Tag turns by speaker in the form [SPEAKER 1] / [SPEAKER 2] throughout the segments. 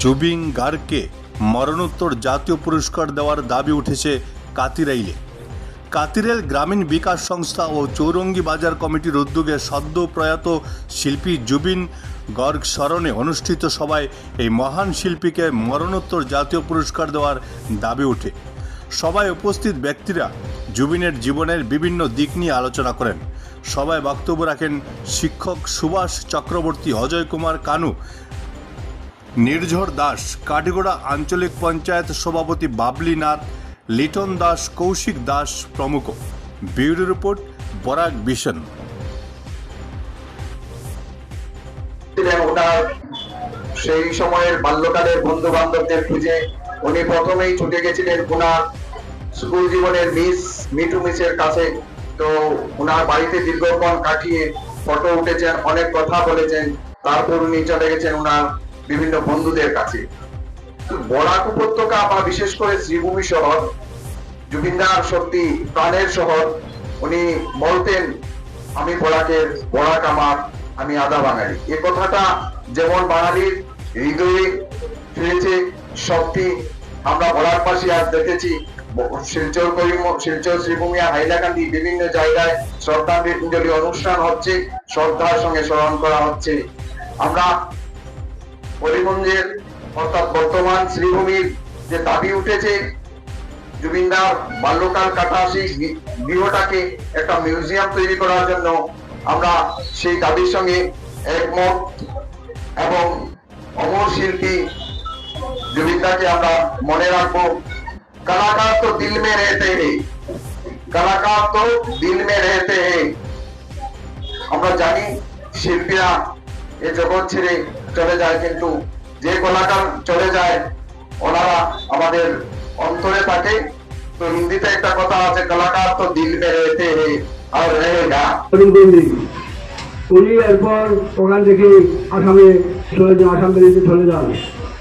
[SPEAKER 1] জুবিন গার্গকে মরণোত্তর জাতীয় পুরস্কার দেওয়ার দাবি উঠেছে কাতিরাইলে। কাতিরেল গ্রামীণ বিকাশ সংস্থা ও চৌরঙ্গি বাজার কমিটির উদ্যোগে সদ্য প্রয়াত শিল্পী জুবিন গর্গ স্মরণে অনুষ্ঠিত সভায় এই মহান শিল্পীকে মরণোত্তর জাতীয় পুরস্কার দেওয়ার দাবি ওঠে সবাই উপস্থিত ব্যক্তিরা জুবিনের জীবনের বিভিন্ন দিক নিয়ে আলোচনা করেন। সবাই বক্তব্য রাখেন শিক্ষক সুভাষ চক্রবর্তী, অজয় কুমার কানু নির্ঝর দাস কাটিগোড়া আঞ্চলিক পঞ্চায়েত সভাপতি বাবলি নাথ, লিটন দাস, কৌশিক দাস প্রমুখ। ব্যুরো রিপোর্ট, বরাক বিশন
[SPEAKER 2] সেই সময়ের বাল্যকালের বন্ধু বান্ধবদের খুঁজে উনি প্রথমেই ছুটে গেছিলেন ওনার স্কুল জীবনের মিস মিটু মিসের কাছে। তো ওনার বাড়িতে দীর্ঘক্ষণ কাটিয়ে ফটো উঠেছেন, অনেক কথা বলেছেন। তারপর উনি চলে গেছেন ওনার বিভিন্ন বন্ধুদের কাছে। বরাক উপত্যকা বা বিশেষ করে শ্রীভূমি শহর, জুবিনদার সত্যি প্রাণের শহর, উনি বলতেন, আমি বরাকের, বরাক আমার, আমি আদা বাঙালি। এ কথাটা যেমন বাঙালির হৃদয়ে ফিরেছে, সত্যি আমরা বরাকবাসী আজ দেখেছি। শিলচর করিম, শিলচর, শ্রীভূমিয়া, হাইলাকান্দি বিভিন্ন জায়গায় শ্রদ্ধাঞ্জলি অনুষ্ঠান হচ্ছে, শ্রদ্ধার সঙ্গে স্মরণ করা হচ্ছে। আমরা করিমগঞ্জের অর্থাৎ বর্তমান শ্রীভূমির যে দাবি উঠেছে, জুবিনদার বাল্যকাল কাটা সেই গৃহটাকে একটা মিউজিয়াম তৈরি করার জন্য আমরা সেই দাবির সঙ্গে একমত এবং অমর শিল্পী জুবিনদাকে আমরা মনে রাখব। কলাকার তো দিল মে রেতে হে, কলাকার তো দিল মে রেতে হে। আমরা জানি শিল্পীরা এ জগৎ ছেড়ে চলে যায় কিন্তু যে কলাকার চলে যায়, ওনারা আমাদের অন্তরে থাকে। তো হিন্দিতে একটা কথা আছে, কলাকার তো দিল মে রেতে হে, আর রহেগা।
[SPEAKER 3] উনি এরপর ওখান থেকে আসামে চলে যান, আসাম বেরিয়ে চলে যান।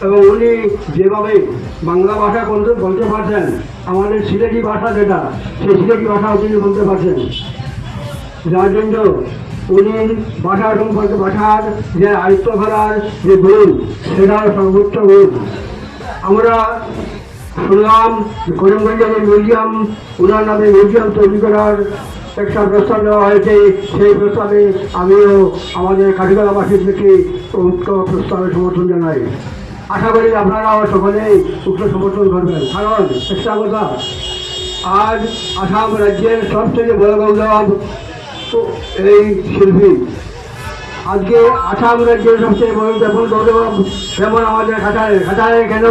[SPEAKER 3] এবং উনি যেভাবে বাংলা ভাষা বলতে বলতে পারছেন, আমাদের সিলেটি ভাষা যেটা, সেই সিলেটি ভাষাও তিনি বলতে পারছেন। যার জন্য উনি ভাষা সম্পর্কে ভাষার যে আয়ত্ত করার যে গুণ সেটাও সর্বোচ্চ গুণ আমরা শুনলাম করিমগঞ্জে যে মিউজিয়াম ওনার নামে মিউজিয়াম তৈরি করার একটা প্রস্তাব দেওয়া হয়েছে। সেই প্রস্তাবে আমিও আমাদের কাঠিগড়াবাসীর থেকে উক্ত প্রস্তাবে সমর্থন জানাই। আশা করি আপনারাও সকলেই উক্ত সমর্থন করবেন। কারণ একটা কথা আজ আসাম রাজ্যের সবথেকে বড় গৌরব এই শিল্পী। আজকে আসাম রাজ্যের সবচেয়ে বড় যেমন গৌরব যেমন আমাদের কাছাড়ে কাছাড়ে কেন?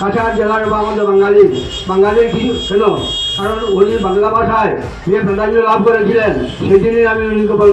[SPEAKER 3] কাছাড় জেলার বা আমাদের বাঙালি। বাঙালির কি কেন? কারণ উনি বাংলা ভাষায় যে প্রাধান্য লাভ করেছিলেন সেদিনই আমি উনিকে